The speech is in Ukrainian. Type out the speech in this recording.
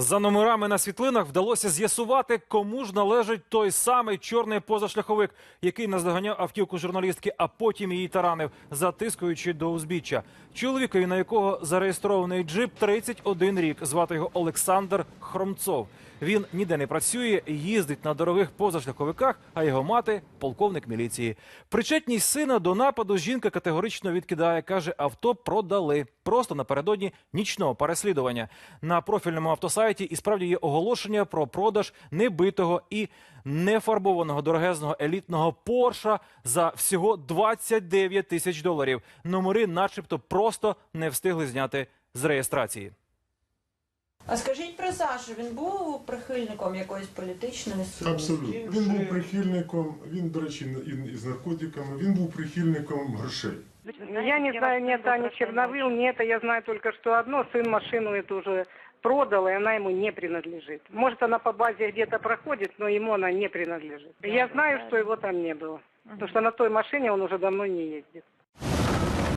За номерами на світлинах вдалося з'ясувати, кому ж належить той самий чорний позашляховик, який наздоганяв автівку журналістки, а потім її таранив, затискуючи до узбіччя. Чоловікові, на якого зареєстрований джип, 31 рік. Звати його Олександр Хромцов. Він ніде не працює, їздить на дорогих позашляховиках, а його мати полковник міліції. Причетність сина до нападу жінка категорично відкидає. каже, авто продали просто напередодні нічного переслідування. На профільному автосайті і справді є оголошення про продаж небитого і нефарбованого дорогезного елітного Порша за всього 29 тисяч доларів. Номери, начебто, просто не встигли зняти з реєстрації. А скажіть про Сашу, він був прихильником якоїсь політичної сили? Абсолютно. Він був прихильником, він, до речі, і з наркотиками, він був прихильником грошей. Я не знаю ни это, ни Черновил, ни это. Я знаю только, что одно, сын машину эту уже продал, и она ему не принадлежит. Может, она по базе где-то проходит, но ему она не принадлежит. Я знаю, что его там не было. Потому что на той машине он уже давно не ездит.